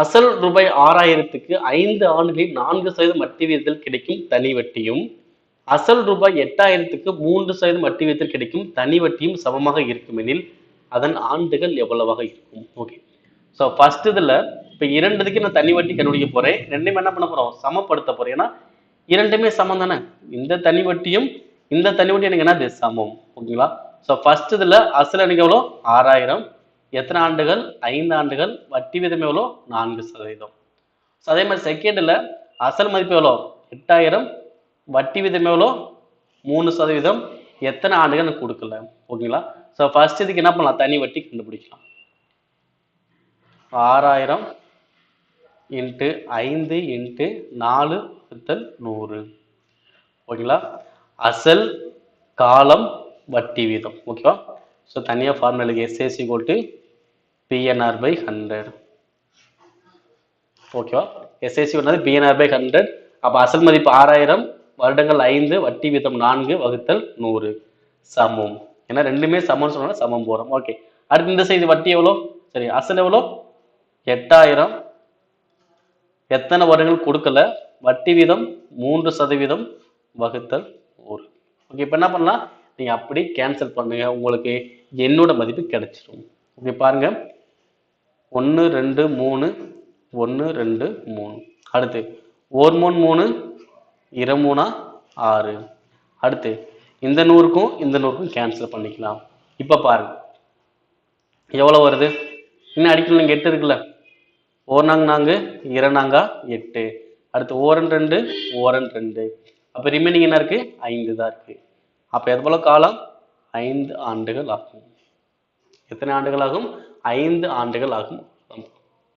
அசல் ரூபாய் ஆறாயிரத்துக்கு ஐந்து ஆண்டுகளில் நான்கு சதவீதம் வட்டி விகிதத்தில் கிடைக்கும் தனி வட்டியும் அசல் ரூபாய் எட்டாயிரத்துக்கு மூன்று சதவீதம் வட்டி விகிதத்தில் கிடைக்கும் தனி வட்டியும் சமமாக இருக்குமெனில் அதன் ஆண்டுகள் எவ்வளவாக இருக்கும்? ஓகே ஸோ ஃபர்ஸ்ட் இதில் இப்போ இரண்டுக்கு நான் தனி வட்டி கண்டுபிடிக்க போகிறேன் ரெண்டையும் என்ன பண்ண போகிறோம் சமப்படுத்த போகிறேன் ஏன்னா இரண்டுமே சமம் தானே? இந்த தனி வட்டியும் இந்த தனி வட்டி எனக்கு என்னது? சமம். ஓகேங்களா ஸோ ஃபர்ஸ்ட் இதில் அசல் எனக்கு எவ்வளோ ஆறாயிரம். எத்தனை ஆண்டுகள்? ஐந்து ஆண்டுகள். வட்டி விதம் எவ்வளோ? நான்கு சதவீதம். ஸோ அதே மாதிரி செகண்ட்ல அசல் மதிப்பு எவ்வளோ? எட்டாயிரம். வட்டி விதம் எவ்வளோ? மூணு சதவீதம். எத்தனை ஆண்டுகள் எனக்கு கொடுக்கல? ஓகேங்களா? ஸோ ஃபர்ஸ்ட் இதுக்கு என்ன பண்ணலாம்? தனி வட்டி கண்டுபிடிக்கலாம். ஆறாயிரம் இன்ட்டு ஐந்து இன்ட்டு நாலு வகுத்தல் நூறு. ஓகேங்களா? அசல் காலம் வட்டி வீதம் ஓகேவா? ஸோ தனியாக ஃபார்முலாக்கு SAC to PNR by hundred ஓகேவா எஸ்ஏசி வந்து பிஎன்ஆர் பை ஹண்ட்ரட் அப்போ அசல் மதிப்பு ஆறாயிரம் வருடங்கள் ஐந்து வட்டி வீதம் நான்கு வகுத்தல் நூறு. சமம். ஏன்னா ரெண்டுமே சமம்னு சொன்னால் சமம் போகிறோம் ஓகே அடுத்து இந்த சைடு வட்டி எவ்வளோ? சரி அசல் எவ்வளோ? எட்டாயிரம். எத்தனை வருடங்கள் கொடுக்கல? வட்டி வீதம் மூன்று சதவீதம் வகுத்தல் ஒரு ஓகே இப்போ என்ன பண்ணலாம்? நீங்கள் அப்படி கேன்சல் பண்ணுங்க. உங்களுக்கு என்னோட மதிப்பு கிடைச்சிரும். ஓகே பாருங்க. ஒன்று ரெண்டு மூணு ஒன்று ரெண்டு மூணு. அடுத்து ஒரு மூணு மூணு இரு மூணா ஆறு. அடுத்து இந்த நூறுக்கும் இந்த நூறுக்கும் கேன்சல் பண்ணிக்கலாம். இப்போ பாருங்க. எவ்வளோ வருது? இன்னும் அடிக்கணும் நீங்கள் எட்டு இருக்குல்ல? ஓர்னாங்க நான்கு இரநாங்கா எட்டு. அடுத்து ஓரன் ரெண்டு ஓரன் ரெண்டு. அப்போ ரிமைனிங் என்ன இருக்குது ஐந்து தான் இருக்குது அப்போ எது போல காலம்? ஐந்து ஆண்டுகள் ஆகும். எத்தனை ஆண்டுகள் ஆகும்? ஐந்து ஆண்டுகள் ஆகும்.